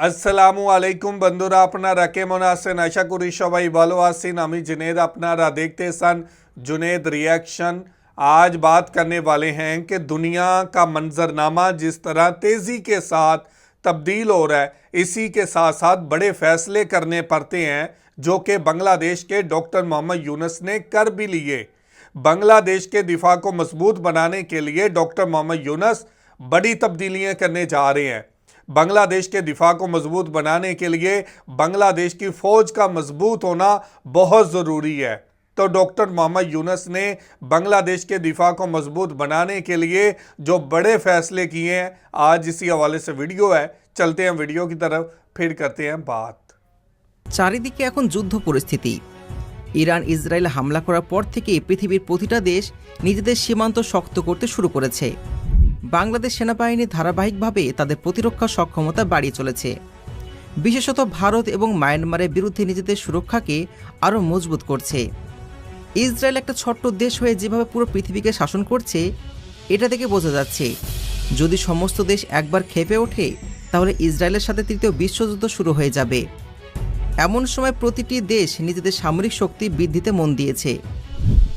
السلام علیکم বন্ধুরা আপনারা কেমন আছেন আশা করি সবাই ভালো আছেন আমি জুনেদ আপনারা দেখতে চান জুনেদ রিয়াকশন آج بات کرنے والے ہیں کہ دنیا کا منظرنامہ جس طرح تیزی کے ساتھ تبدیل ہو رہا ہے اسی کے ساتھ ساتھ بڑے فیصلے کرنے پڑتے ہیں جو کہ بنگلہ دیش کے ڈاکٹر محمد یونس نے کر بھی لیے بنگلہ دیش کے دفاع کو مضبوط بنانے کے لیے ڈاکٹر محمد یونس بڑی تبدیلیاں کرنے جا رہے ہیں बांग्लादेश के दिफा को मजबूत बनाने के लिए बांग्लादेश की फ़ौज का मजबूत होना बहुत ज़रूरी है तो डॉक्टर मोहम्मद यूनुस ने बांग्लादेश के दिफा को मजबूत बनाने के लिए जो बड़े फैसले किए हैं आज इसी हवाले से वीडियो है चलते हैं वीडियो की तरफ फिर करते हैं बात চারিদিকে এখন যুদ্ধ পরিস্থিতি ইরান ইসরায়েল হামলা করার পর থেকে পৃথিবীর প্রতিটা দেশ নিজেদের সীমান্ত শক্ত করতে শুরু করেছে বাংলাদেশ সেনাবাহিনী ধারাবাহিকভাবে তাদের প্রতিরক্ষা সক্ষমতা বাড়িয়ে চলেছে। বিশেষত ভারত এবং মায়ানমারের বিরুদ্ধে নিজেদের সুরক্ষাকে আরও মজবুত করছে। ইসরায়েল একটা ছোট্ট দেশ হয়ে যেভাবে পুরো পৃথিবীকে শাসন করছে, এটা থেকে বোঝা যাচ্ছে। যদি সমস্ত দেশ একবার খেপে ওঠে, তাহলে ইসরায়েলের সাথে তৃতীয় বিশ্বযুদ্ধ শুরু হয়ে যাবে। এমন সময় প্রতিটি দেশ নিজেদের সামরিক শক্তি বৃদ্ধিতে মন দিয়েছে।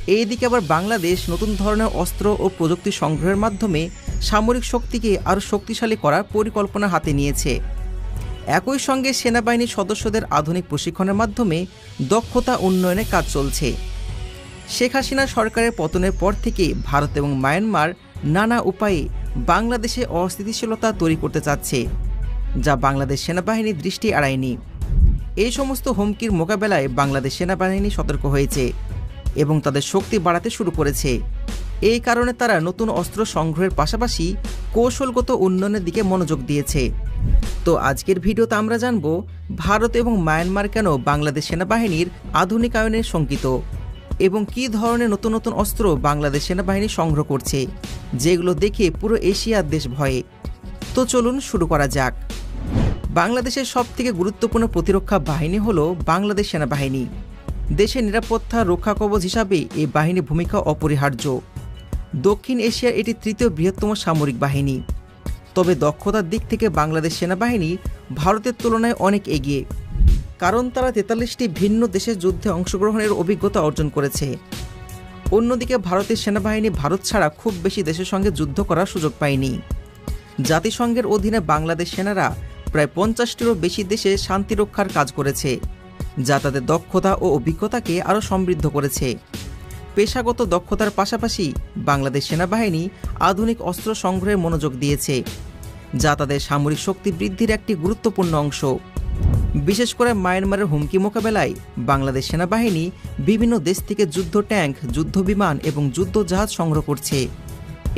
এই দিকে আবার বাংলাদেশ নতুন ধরনের অস্ত্র ও প্রযুক্তি সংগ্রহের মাধ্যমে সামরিক শক্তিকে আরও শক্তিশালী করার পরিকল্পনা হাতে নিয়েছে। একই সঙ্গে সেনাবাহিনীর সদস্যদের আধুনিক প্রশিক্ষণের মাধ্যমে দক্ষতা উন্নয়নে কাজ চলছে। শেখ হাসিনা সরকারের পতনের পর থেকে ভারত এবং মায়ানমার নানা উপায়ে বাংলাদেশে অস্থিতিশীলতা তৈরি করতে চাচ্ছে, যা বাংলাদেশ সেনাবাহিনীর দৃষ্টি এড়ায়নি। এই সমস্ত হুমকির মোকাবেলায় বাংলাদেশ সেনাবাহিনী সতর্ক হয়েছে এবং তাদের শক্তি বাড়াতে শুরু করেছে। এই কারণে তারা নতুন অস্ত্র সংগ্রহের পাশাপাশি কৌশলগত উন্নয়নের দিকে মনোযোগ দিয়েছে। তো আজকের ভিডিওতে আমরা জানব, ভারত এবং মায়ানমার কেন বাংলাদেশ সেনাবাহিনীর আধুনিকায়নের শঙ্কিত? এবং কী ধরনের নতুন নতুন অস্ত্র বাংলাদেশ সেনাবাহিনী সংগ্রহ করছে, যেগুলো দেখে পুরো এশিয়ার দেশ ভয়ে? তো চলুন শুরু করা যাক। বাংলাদেশের সবথেকে গুরুত্বপূর্ণ প্রতিরক্ষা বাহিনী হল বাংলাদেশ সেনাবাহিনী। দেশের নিরাপত্তা রক্ষা কবচ হিসাবে এই বাহিনীর ভূমিকা অপরিহার্য। দক্ষিণ এশিয়ার এটি তৃতীয় বৃহত্তম সামরিক বাহিনী। তবে দক্ষতার দিক থেকে বাংলাদেশ সেনাবাহিনী ভারতের তুলনায় অনেক এগিয়ে, কারণ তারা তেতাল্লিশটি ভিন্ন দেশের যুদ্ধে অংশগ্রহণের অভিজ্ঞতা অর্জন করেছে। অন্যদিকে ভারতের সেনাবাহিনী ভারত ছাড়া খুব বেশি দেশের সঙ্গে যুদ্ধ করার সুযোগ পায়নি। জাতিসংঘের অধীনে বাংলাদেশ সেনারা প্রায় পঞ্চাশটিরও বেশি দেশে শান্তি রক্ষার কাজ করেছে, যা তাদের দক্ষতা ও অভিজ্ঞতাকে আরও সমৃদ্ধ করেছে। পেশাগত দক্ষতার পাশাপাশি বাংলাদেশ সেনাবাহিনী আধুনিক অস্ত্র সংগ্রহের মনোযোগ দিয়েছে, যা তাদের সামরিক শক্তি বৃদ্ধির একটি গুরুত্বপূর্ণ অংশ। বিশেষ করে মায়ানমারের হুমকি মোকাবেলায় বাংলাদেশ সেনাবাহিনী বিভিন্ন দেশ থেকে যুদ্ধ ট্যাঙ্ক, যুদ্ধ বিমান এবং যুদ্ধ জাহাজ সংগ্রহ করছে।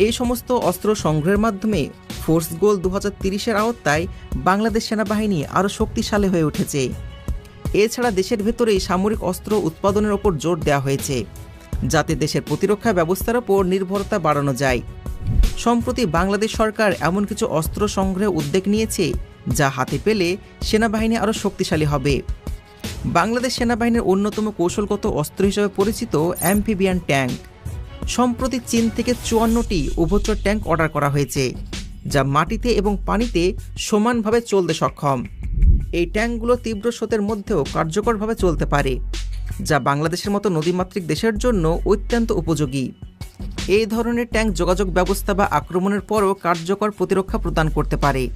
এই সমস্ত অস্ত্র সংগ্রহের মাধ্যমে ফোর্স গোল দু হাজার আওতায় বাংলাদেশ সেনাবাহিনী আরও শক্তিশালী হয়ে উঠেছে। এছাড়া দেশের ভেতরেই সামরিক অস্ত্র উৎপাদনের ওপর জোর দেওয়া হয়েছে। যাতে দেশের প্রতিরক্ষা ব্যবস্থার ওপর নির্ভরতা বাড়ানো যায়। সম্প্রতি বাংলাদেশ সরকার এমন কিছু অস্ত্র সংগ্রহে উদ্যোগ নিয়েছে, যা হাতে পেলে সেনাবাহিনী আরও শক্তিশালী হবে। বাংলাদেশ সেনাবাহিনীর অন্যতম কৌশলগত অস্ত্র হিসেবে পরিচিত অ্যাম্ফিবিয়ান ট্যাঙ্ক। সম্প্রতি চীন থেকে চুয়ান্নটি উভচর ট্যাঙ্ক অর্ডার করা হয়েছে, যা মাটিতে এবং পানিতে সমানভাবে চলতে সক্ষম। এই ট্যাঙ্কগুলো তীব্র স্রোতের মধ্যেও কার্যকরভাবে চলতে পারে। যা বাংলাদেশের মতো নদীমাতৃক দেশের জন্য অত্যন্ত উপযোগী। এই ধরনের ট্যাঙ্ক যোগাযোগ ব্যবস্থা বা আক্রমণের পরও কার্যকর প্রতিরক্ষা প্রদান করতে পারে।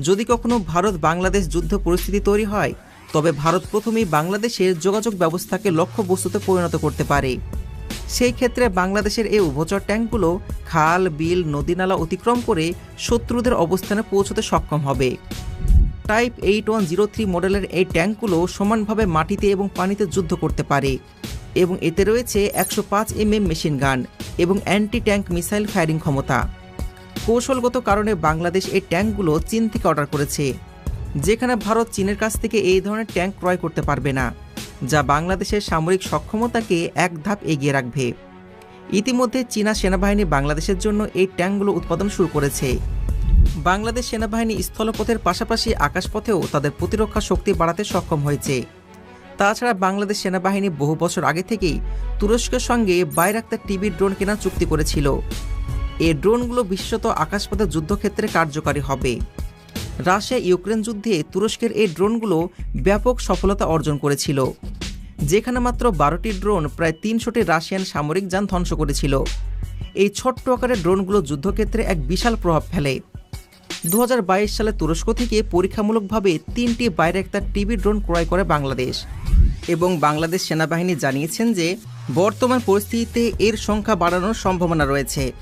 যদি কখনো ভারত বাংলাদেশ যুদ্ধ পরিস্থিতি তৈরি হয়, তবে ভারত প্রথমেই বাংলাদেশের যোগাযোগ ব্যবস্থাকে লক্ষ্যবস্তুতে পরিণত করতে পারে। সেই ক্ষেত্রে বাংলাদেশের এই উভচর ট্যাঙ্কগুলো খাল, বিল, নদীনালা অতিক্রম করে শত্রুদের অবস্থানে পৌঁছতে সক্ষম হবে। Type eight one zero three মডেলের এই ট্যাঙ্কগুলো সমানভাবে মাটিতে এবং পানিতে যুদ্ধ করতে পারে। এবং এতে রয়েছে একশো পাঁচ এমএম মেশিন গান এবং অ্যান্টি ট্যাঙ্ক মিসাইল ফায়ারিং ক্ষমতা। কৌশলগত কারণে বাংলাদেশ এই ট্যাঙ্কগুলো চীন থেকে অর্ডার করেছে, যেখানে ভারত চীনের কাছ থেকে এই ধরনের ট্যাঙ্ক ক্রয় করতে পারবে না, যা বাংলাদেশের সামরিক সক্ষমতাকে এক ধাপ এগিয়ে রাখবে। ইতিমধ্যে চীনা সেনাবাহিনী বাংলাদেশের জন্য এই ট্যাঙ্কগুলো উৎপাদন শুরু করেছে। বাংলাদেশ সেনাবাহিনী স্থলপথের পাশাপাশি আকাশপথেও তাদের প্রতিরক্ষা শক্তি বাড়াতে সক্ষম হয়েছে। তাছাড়া বাংলাদেশ সেনাবাহিনী বহু বছর আগে থেকেই তুরস্কের সঙ্গে বাইরাক্তার টিভি ড্রোন কেনার চুক্তি করেছিল। এই ড্রোনগুলো বিশেষত আকাশপথে যুদ্ধক্ষেত্রে কার্যকারী হবে। রাশিয়া ইউক্রেন যুদ্ধে তুরস্কের এই ড্রোনগুলো ব্যাপক সফলতা অর্জন করেছিল, যেখানে মাত্র বারোটি ড্রোন প্রায় তিনশোটি রাশিয়ান সামরিক যান ধ্বংস করেছিল। এই ছোট্ট আকারের ড্রোনগুলো যুদ্ধক্ষেত্রে এক বিশাল প্রভাব ফেলে। দু হাজার বাইশ সালে তুরস্ক থেকে পরীক্ষামূলকভাবে তিনটি বাইরে একটা টিভি ড্রোন ক্রয় করে বাংলাদেশ। এবং বাংলাদেশ সেনাবাহিনী জানিয়েছেন যে, বর্তমান পরিস্থিতিতে এর সংখ্যা বাড়ানোর সম্ভাবনা রয়েছে।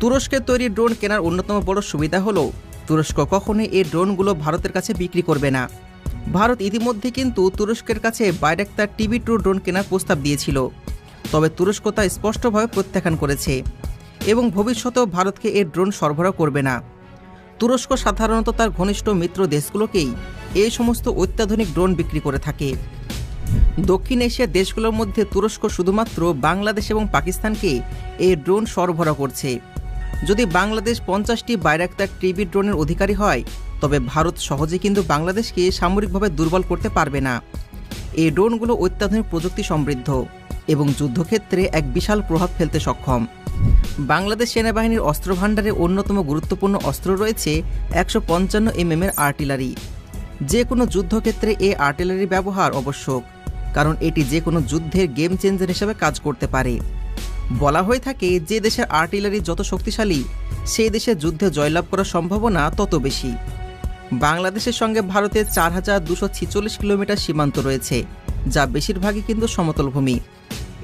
তুরস্কের তৈরি ড্রোন কেনার অন্যতম বড় সুবিধা হলো, তুরস্ক কখনোই এই ড্রোনগুলো ভারতের কাছে বিক্রি করবে না। ভারত ইতিমধ্যে কিন্তু তুরস্কের কাছে বাইরেক্তার টিভি টু ড্রোন কেনার প্রস্তাব দিয়েছিল। তবে তুরস্ক তা স্পষ্টভাবে প্রত্যাখ্যান করেছে। এবং ভবিষ্যতেও ভারতকে এর ড্রোন সরবরাহ করবে না। তুরস্ক সাধারণত তার ঘনিষ্ঠ মিত্র দেশগুলোকেই এই সমস্ত অত্যাধুনিক ড্রোন বিক্রি করে থাকে। দক্ষিণ এশিয়ার দেশগুলোর মধ্যে তুরস্ক শুধুমাত্র বাংলাদেশ এবং পাকিস্তানকে এই ড্রোন সরবরাহ করছে। যদি বাংলাদেশ পঞ্চাশটি বাইরাক্তার টিভি ড্রোনের অধিকারী হয়, তবে ভারত সহজে কিন্তু বাংলাদেশকে সামরিকভাবে দুর্বল করতে পারবে না। এই ড্রোনগুলো অত্যাধুনিক প্রযুক্তি সমৃদ্ধ এবং যুদ্ধক্ষেত্রে এক বিশাল প্রভাব ফেলতে সক্ষম। বাংলাদেশ সেনাবাহিনীর অস্ত্র ভাণ্ডারে অন্যতম গুরুত্বপূর্ণ অস্ত্র রয়েছে একশো পঞ্চান্ন এমএম এর আর্টিলারি। যে কোনো যুদ্ধক্ষেত্রে এই আর্টিলারি ব্যবহার আবশ্যক, কারণ এটি যে কোনো যুদ্ধের গেম চেঞ্জার হিসেবে কাজ করতে পারে। বলা হয়ে থাকে, যে দেশের আর্টিলারি যত শক্তিশালী, সেই দেশের যুদ্ধে জয়লাভ করার সম্ভাবনা তত বেশি। বাংলাদেশের সঙ্গে ভারতের চার হাজার দুশো ছিচল্লিশ কিলোমিটার সীমান্ত রয়েছে, যা বেশিরভাগই কিন্তু সমতল ভূমি।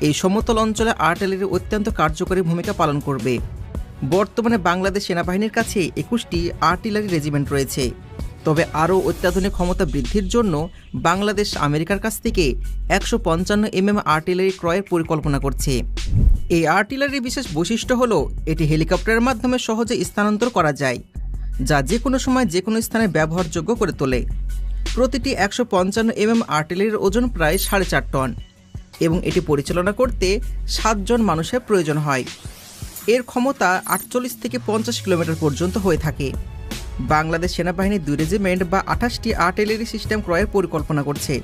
এই সমতল অঞ্চলে আর্টিলারি অত্যন্ত কার্যকরী ভূমিকা পালন করবে। বর্তমানে বাংলাদেশ সেনাবাহিনীর কাছে একুশটি আর্টিলারি রেজিমেন্ট রয়েছে। তবে আরও অত্যাধুনিক ক্ষমতা বৃদ্ধির জন্য বাংলাদেশ আমেরিকার কাছ থেকে একশো পঞ্চান্ন এমএম আর্টিলারি ক্রয়ের পরিকল্পনা করছে। এই আর্টিলারির বিশেষ বৈশিষ্ট্য হল, এটি হেলিকপ্টারের মাধ্যমে সহজে স্থানান্তর করা যায়, যা যে কোনো সময় যে কোনো স্থানে ব্যবহারযোগ্য করে তোলে। প্রতিটি একশো পঞ্চান্ন এমএম আর্টিলারির ওজন প্রায় সাড়ে চার টন। এবং এটি পরিচালনা করতে সাতজন মানুষের প্রয়োজন হয়। এর ক্ষমতা আটচল্লিশ থেকে পঞ্চাশ কিলোমিটার পর্যন্ত হয়ে থাকে। বাংলাদেশ সেনাবাহিনীর দুই রেজিমেন্ট বা আঠাশটি আর্টিলারি সিস্টেম ক্রয়ের পরিকল্পনা করছে।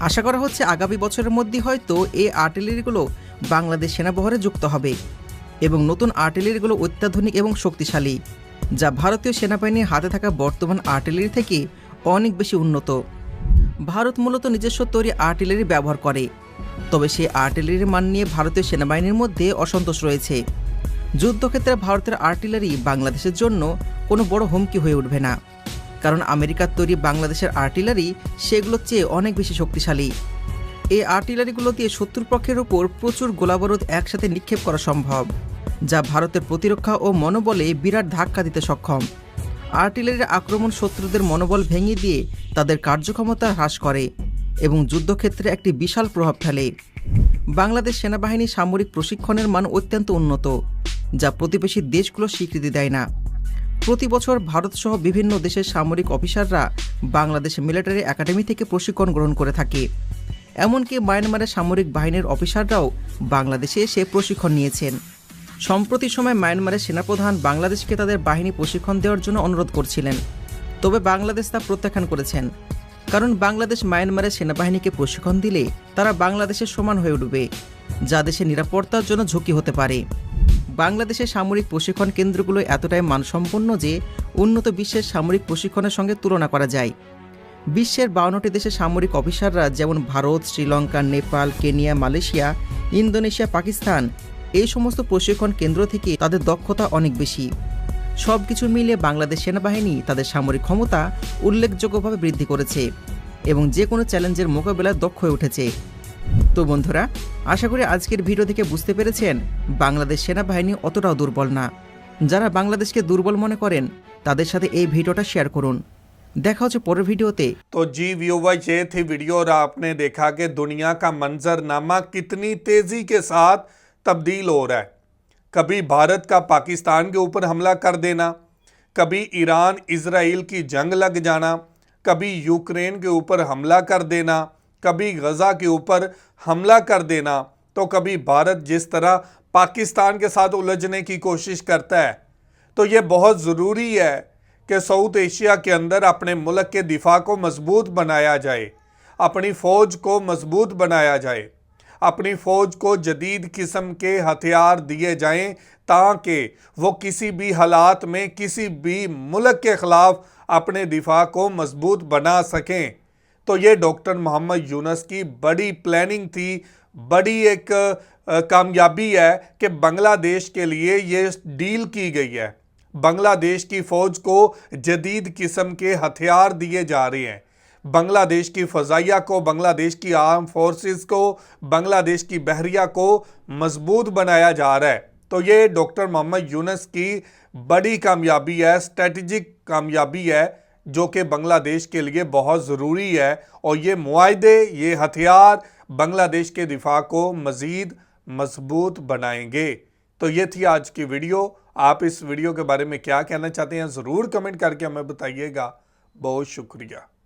আশা করা হচ্ছে আগামী বছরের মধ্যে হয়তো এই আর্টিলারিগুলো বাংলাদেশ সেনাবহরে যুক্ত হবে এবং নতুন আর্টিলারিগুলো অত্যাধুনিক এবং শক্তিশালী, যা ভারতীয় সেনাবাহিনীর হাতে থাকা বর্তমান আর্টিলারি থেকে অনেক বেশি উন্নত। ভারত মূলত নিজস্ব তৈরি আর্টিলারি ব্যবহার করে। তবে সেই আর্টিলারির মান নিয়ে ভারতীয় সেনাবাহিনীর মধ্যে অসন্তোষ রয়েছে। যুদ্ধক্ষেত্রে ভারতের আর্টিলারি বাংলাদেশের জন্য কোনো বড় হুমকি হয়ে উঠবে না। কারণ আমেরিকার তৈরি বাংলাদেশের আর্টিলারি সেগুলোর চেয়ে অনেক বেশি শক্তিশালী। এই আর্টিলারিগুলো দিয়ে শত্রুপক্ষের উপর প্রচুর গোলাবারুদ একসাথে নিক্ষেপ করা সম্ভব, যা ভারতের প্রতিরক্ষা ও মনোবলে বিরাট ধাক্কা দিতে সক্ষম। আর্টিলারির আক্রমণ শত্রুদের মনোবল ভেঙে দিয়ে তাদের কার্যক্ষমতা হ্রাস করে। এবং যুদ্ধক্ষেত্রে একটি বিশাল প্রভাব ফেলে। বাংলাদেশ সেনাবাহিনী সামরিক প্রশিক্ষণের মান অত্যন্ত উন্নত, যা প্রতিবেশী দেশগুলো স্বীকৃতি দেয় না। প্রতি বছর ভারতসহ বিভিন্ন দেশের সামরিক অফিসাররা বাংলাদেশ মিলিটারি একাডেমি থেকে প্রশিক্ষণ গ্রহণ করে থাকে। এমনকি মায়ানমারের সামরিক বাহিনীর অফিসাররাও বাংলাদেশে এসে প্রশিক্ষণ নিয়েছেন। সম্প্রতি সময় মায়ানমারের সেনাপ্রধান বাংলাদেশকে তাদের বাহিনী প্রশিক্ষণ দেওয়ার জন্য অনুরোধ করছিলেন। তবে বাংলাদেশ তা প্রত্যাখ্যান করেছেন। কারণ বাংলাদেশ মায়ানমারের সেনাবাহিনীকে প্রশিক্ষণ দিলে তারা বাংলাদেশের সমান হয়ে উঠবে, যা দেশের নিরাপত্তার জন্য ঝুঁকি হতে পারে। বাংলাদেশের সামরিক প্রশিক্ষণ কেন্দ্রগুলো এতটাই মানসম্পন্ন যে উন্নত বিশ্বের সামরিক প্রশিক্ষণের সঙ্গে তুলনা করা যায়। বিশ্বের বাউন্নটি দেশের সামরিক অফিসাররা যেমন Bharat, Sri Lanka, Nepal, Kenya, Malaysia, Indonesia, Pakistan, এই সমস্ত প্রশিক্ষণ কেন্দ্র থেকে তাদের দক্ষতা অনেক বেশি। সব কিছু মিলিয়ে বাংলাদেশ সেনাবাহিনী তাদের সামরিক ক্ষমতা উল্লেখযোগ্যভাবে বৃদ্ধি করেছে এবং যে কোনো চ্যালেঞ্জের মোকাবেলায় দক্ষ হয়ে উঠেছে তো বন্ধুরা আশা করি আজকের ভিডিও থেকে বুঝতে পেরেছেন বাংলাদেশ সেনাবাহিনী অতটাও দুর্বল না যারা বাংলাদেশকে দুর্বল মনে করেন তাদের সাথে এই ভিডিওটা শেয়ার করুন দেখা হচ্ছে পরের ভিডিওতে तो जी व्यूवर ये थी वीडियो और आपने देखा कि दुनिया का मंजरनामा कितनी तेजी के साथ तब्दील हो रहा है کبھی بھارت کا پاکستان کے اوپر حملہ کر دینا، کبھی ایران اسرائیل کی جنگ لگ جانا، کبھی یوکرین کے اوپر حملہ کر دینا، کبھی غزہ کے اوپر حملہ کر دینا، تو کبھی بھارت جس طرح پاکستان کے ساتھ الجھنے کی کوشش کرتا ہے، تو یہ بہت ضروری ہے کہ سعود ایشیا کے اندر اپنے ملک کے دفاع کو مضبوط بنایا جائے، اپنی فوج کو مضبوط بنایا جائے۔ اپنی فوج کو جدید قسم کے ہتھیار دیے جائیں تاکہ وہ کسی بھی حالات میں کسی بھی ملک کے خلاف اپنے دفاع کو مضبوط بنا سکیں۔ تو یہ ڈاکٹر محمد یونس کی بڑی پلاننگ تھی، بڑی ایک کامیابی ہے کہ بنگلہ دیش کے لیے یہ ڈیل کی گئی ہے۔ بنگلہ دیش کی فوج کو جدید قسم کے ہتھیار دیے جا رہے ہیں۔ بنگلہ دیش کی فضائیہ کو، بنگلہ دیش کی آرم فورسز کو، بنگلہ دیش کی بحریہ کو مضبوط بنایا جا رہا ہے۔ تو یہ ڈاکٹر محمد یونس کی بڑی کامیابی ہے، اسٹریٹجک کامیابی ہے، جو کہ بنگلہ دیش کے لیے بہت ضروری ہے۔ اور یہ معاہدے، یہ ہتھیار بنگلہ دیش کے دفاع کو مزید مضبوط بنائیں گے۔ تو یہ تھی آج کی ویڈیو۔ آپ اس ویڈیو کے بارے میں کیا کہنا چاہتے ہیں، ضرور کمنٹ کر کے ہمیں بتائیے گا۔ بہت شکریہ۔